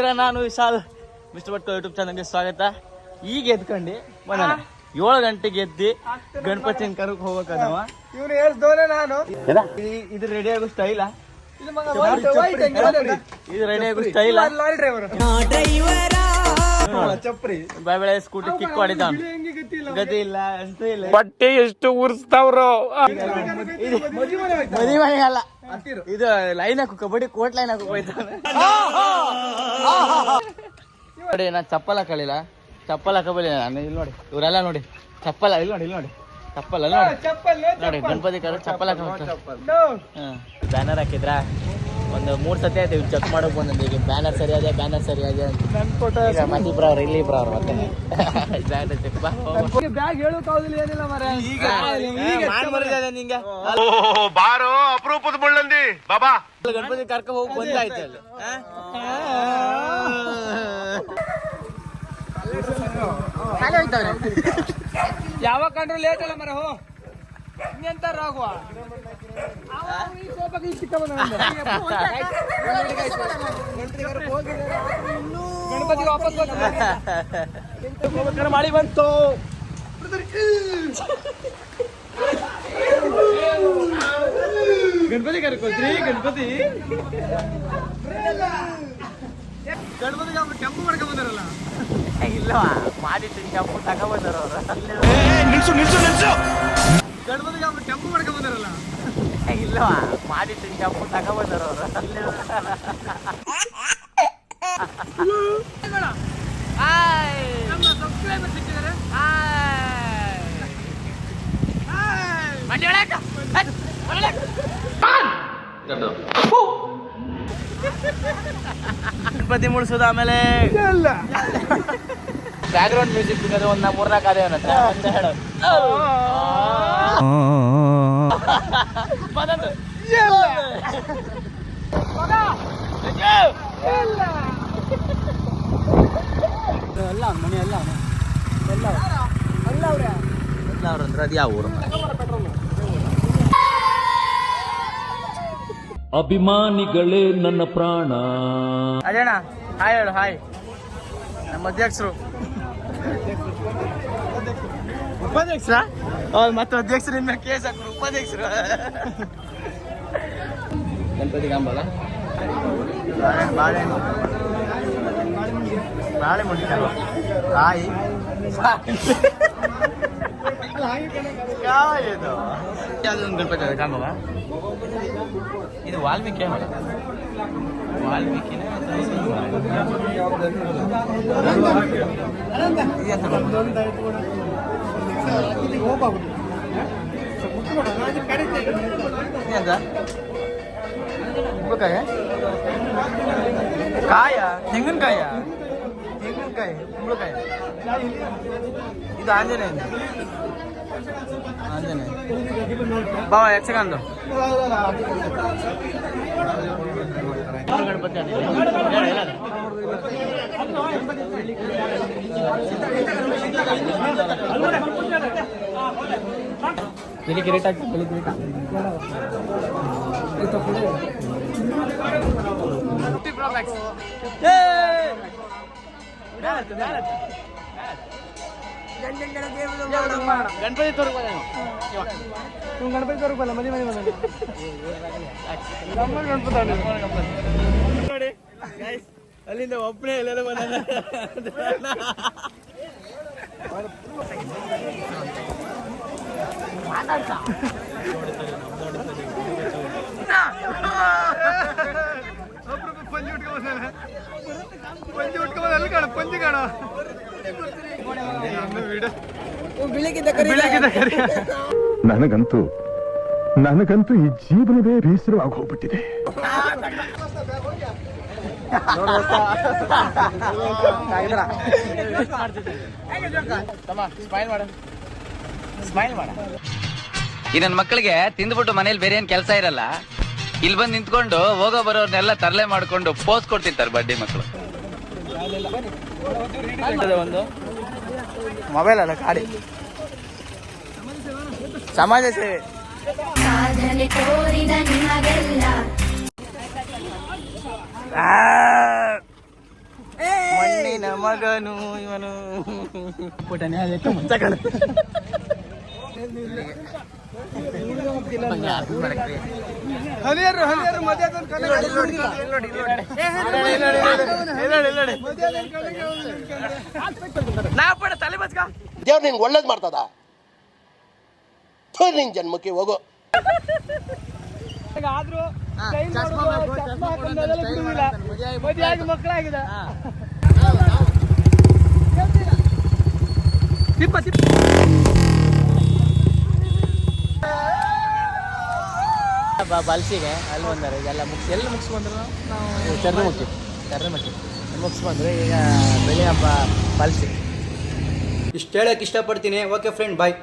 ಹೇಗಿದ್ದೀರಾ ನಾನು Vishal mister ಭಟ್ಕೋ YouTube ಚಾನಲ್ಗೆ ಸ್ವಾಗತ. ಈಗ ಎದ್ಕೊಂಡು ಬಂದಾನ ಏಳು ಗಂಟೆಗೆ ಎದ್ದಿ ಗಣಪತಿನ ಕರಕ್ ಹೋಗ್ಬೇಕದವ. ಇವನು ಹೇಳ್ದವನೇ ನಾನು. ಇದು ರೆಡಿ ಆಗೋ ಸ್ಟೈಲ ಇದು ರೆಡಿ ಆಗೋ ಸ್ಟೈಲ ಡ್ರೈವರ್ ಚಪ್ರಿ ಬಾಯ್ ಬೆಳೆ ಸ್ಕೂಟಿ ಕಿಕ್ ಗತಿ ಇಲ್ಲ ಇಲ್ಲ. ಬಟ್ಟೆ ಎಷ್ಟು ಉರ್ಸ್ತಾವ್ರು. ಮದಿ ಮನೆ ಅಲ್ಲ. ಇದು ಲೈನ್ ಹಾಕು ಕಬಡ್ಡಿ ಕೋಟ್ ಲೈನ್ ಹಾಕು ಹೋಯ್ತಾನೆ ನೋಡಿ ನಾ ಚಪ್ಪಲ್ ಹಾಕಲಿಲ್ಲ ಚಪ್ಪಲ್ ಹಾಕಬಲ್ಲ ನಾನು ಇಲ್ಲಿ ನೋಡಿ. ಇವರೆಲ್ಲ ನೋಡಿ. ಚಪ್ಪಲ್ ಇಲ್ಲಿ ನೋಡಿ ಇಲ್ಲಿ ನೋಡಿ. ಚಪ್ಪಲ್ ಅಲ್ಲಿ ನೋಡಿ. ನೋಡಿ ಗಣಪತಿ ಕರ ಚಪ್ಪಲ್ ಹಾಕ. ಬ್ಯಾನರ್ ಹಾಕಿದ್ರ? ಒಂದು ಮೂರು ಸತಿ ಆಯ್ತು ಚೆಕ್ ಮಾಡಕ್ ಬಂದಂದೆ ಈಗ ಬ್ಯಾನರ್ ಸರಿ ಅದೇ ಬ್ಯಾನರ್ ಸರಿ ಅದೇ ಅಂತ. ನನ್ ಫೋಟೋ ಈಗ ಮತ್ತೆ ಇಬ್ರು ಅವ್ರು ಇಲ್ಲಿ ಇಬ್ರು ಅವ್ರು ಮತ್ತೆ. ಬ್ಯಾನರ್ ಚೆಕ್ ಬಾ ಬ್ಯಾಗ್ ಏನಿಲ್ಲ ಮರ ಈಗ ನಿಂಗೆ. ಬಾರೋ ಅಪರೂಪದ ಬುಳ್ಳಂದಿ ಬಾಬಾ. ಗಣಪತಿ ಕರ್ಕ ಹೋಗಿ ಬಂದಾಯ್ತು ಅಲ್ಲಿ. ಯಾವಾಗ ಕಂಡ್ರು ಲೇಟ್ ಅಲ್ಲ ಮರ ಹೋ? ರಾಘವ ಗಣಪತಿ ವಾಪಸ್ ಬಂದ ಮಾಡಿ ಬಂತು ಗಣಪತಿ ಕರ್ಕೋತ್ರಿ ಗಣಪತಿ. ಗಣಪತಿ ಕೆಂಪು ಮಾಡ್ಕೊಂಡ್ ಬಂದಾರಲ್ಲ. ಇಲ್ಲವಾ ಮಾಡಿಟ್ಟು ಕೆಂಪು ತಗೊಂಡ್ಬಂದಾರ ಅವ್ರು. ನಿಲ್ಸು ನಿಲ್ಸು. ನಿಲ್ಸು ಗಣಪತಿ ಕೆಂಪು ಮಾಡ್ಕೊಂಡ್ ಬಂದಾರಲ್ಲ. ಇಲ್ಲವಾ ಮಾಡಿಟ್ಟು ಕೆಂಪು ತಗೊಂಡ್ಬಂದಾರ ಅವ್ರು. ನಮ್ಮ ಸಬ್ಸ್ಕ್ರೈಬರ್ ಸಿಕ್ಕಿದ್ದಾರೆ. ಗಣಪತಿ ಮುಳ್ಸೋದು ಆಮೇಲೆ. ಇಲ್ಲ. ಬ್ಯಾಕ್ ಗ್ರೌಂಡ್ ಮ್ಯೂಸಿಕ್ ಒಂದು ನಾ ಮೂರ್ನಾಲ್ಕು ಅದೇ ಅವನತ್ರ ಅಂತ ಹೇಳು ಬಂದದ್ದು. ಎಲ್ಲ ಮನೆ ಎಲ್ಲ ಎಲ್ಲ ಅಲ್ಲ ಅವ್ರೆ ಇಲ್ಲ ಅವ್ರಂದ್ರೆ ಅದು ಯಾವ ಊರು ಅಭಿಮಾನಿಗಳೇ ನನ್ನ ಪ್ರಾಣ. ಅದೇಣ ಹಾಯ್ ಹೇಳು ಹಾಯ್. ನಮ್ಮ ಅಧ್ಯಕ್ಷರು. ಉಪಾಧ್ಯಕ್ಷರ ಹೌದು ಮತ್ತೆ ಅಧ್ಯಕ್ಷರು ಇನ್ಮೇಲೆ ಕೇಸ್ ಹಾಕೋರು ಉಪಾಧ್ಯಕ್ಷರು ಗಣಪತಿ ಕಾಂಬಲ್ಲ ಬಾಳೆಹಣ್ಣು ಬಾಳೆ ಮುಡಿಕಲ್ವ ಕಾಯಿ ಕಾಯಿ ಇದು ಯಾವ್ದೊಂದು ಗಣಪತಿ ಅದ ಕಾಂಬವ ಇದು ವಾಲ್ಮೀಕಿ ಮರ ವಾಲ್ಮೀಕಿನ ಕುಂಬಳಕಾಯ ಕಾಯ ತೆಂಗಿನಕಾಯ ತೆಂಗಿನಕಾಯಿ ಕುಂಬಳಕಾಯಿ ಇದು ಆಂಜನೇಯ ಆಂಜನೇಯ. ಬಾವ ಯಕ್ಷಗಾನದು. ಗಣಪತಿ. ಬೆಳಿಗ್ಗೆ ರೇಟ್ ಹಾಕಿ ಗಣಪತಿ ತೋರ್ಬೋದ ನೀವು ಗಣಪತಿ ತೋರ್ಬಲ್ಲ ಮನೆ ಮನೆ ಮನೆ ನಮ್ಮ ಗಣಪತಿ ನೋಡಿ guys, ಅಲ್ಲಿಂದ ಒಬ್ಬನೇ ಎಲ್ಲೆಲ್ಲ ಬಂದ ಪಂಜಿ ಉಟ್ಕೊಂಡ್ ಪಂಜಿ ಉಟ್ಕೊಂಡ್ ನನಗಂತೂ ನನಗಂತೂ ಈ ಜೀವನವೇ ಬೇಸರವಾಗಿ ಹೋಗ್ಬಿಟ್ಟಿದೆ. ಈ ನನ್ನ ಮಕ್ಕಳಿಗೆ ತಿಂದ್ಬಿಟ್ಟು ಮನೇಲಿ ಬೇರೆ ಏನ್ ಕೆಲಸ ಇರಲ್ಲ? ಇಲ್ಲಿ ಬಂದು ನಿಂತ್ಕೊಂಡು ಹೋಗೋ ಬರೋರ್ನೆಲ್ಲ ತರಲೆ ಮಾಡ್ಕೊಂಡು ಪೋಸ್ ಕೊಡ್ತಿರ್ತಾರೆ ಬಡ್ಡಿ ಮಕ್ಕಳು ಒಂದು ಮೊಬೈಲ್ ಅಲ್ಲ ಗಾಡಿ. ಸಮಾಜ ಸೇವೆ. ಮಣ್ಣಿನ ತೋರಿದ ನಿಮಗೆಲ್ಲ. ಆ, ಮಗನು ಇವನು. ಪುಟನೆ ಅದಕ್ಕೆ ಮುಂಚೆ ನಾ ಪಡ ತಲೆ ಬಚ್ಕ. ದೇವ್ರು ನಿನ್ಗೆ ಒಳ್ಳೇದು ಮಾಡ್ತದ? ನಿನ್ ಜನ್ಮಕ್ಕೆ ಹೋಗು. ಆದ್ರೂ ಮಕ್ಕಳಾಗಿದೆ. ತಿಪ್ಪ ತಿಪ್ಪ. ಬಲ್ಸಿಗೆ ಅಲ್ಲಿ ಬಂದಾರೆ ಇದೆಲ್ಲ ಮುಗಿಸಿ. ಎಲ್ಲಿ ಮುಗಿಸ್ ಬಂದ್ರು ನಾವು? ಚರ್ರಮುಖಿ ಮುಗಿಸ್ ಬಂದ್ರೆ? ಈಗ ಬೆಳೆ ಹಬ್ಬ ಬಲ್ಸಿ. ಇಷ್ಟು ಹೇಳಕ್ ಇಷ್ಟಪಡ್ತೀನಿ. Okay friend bye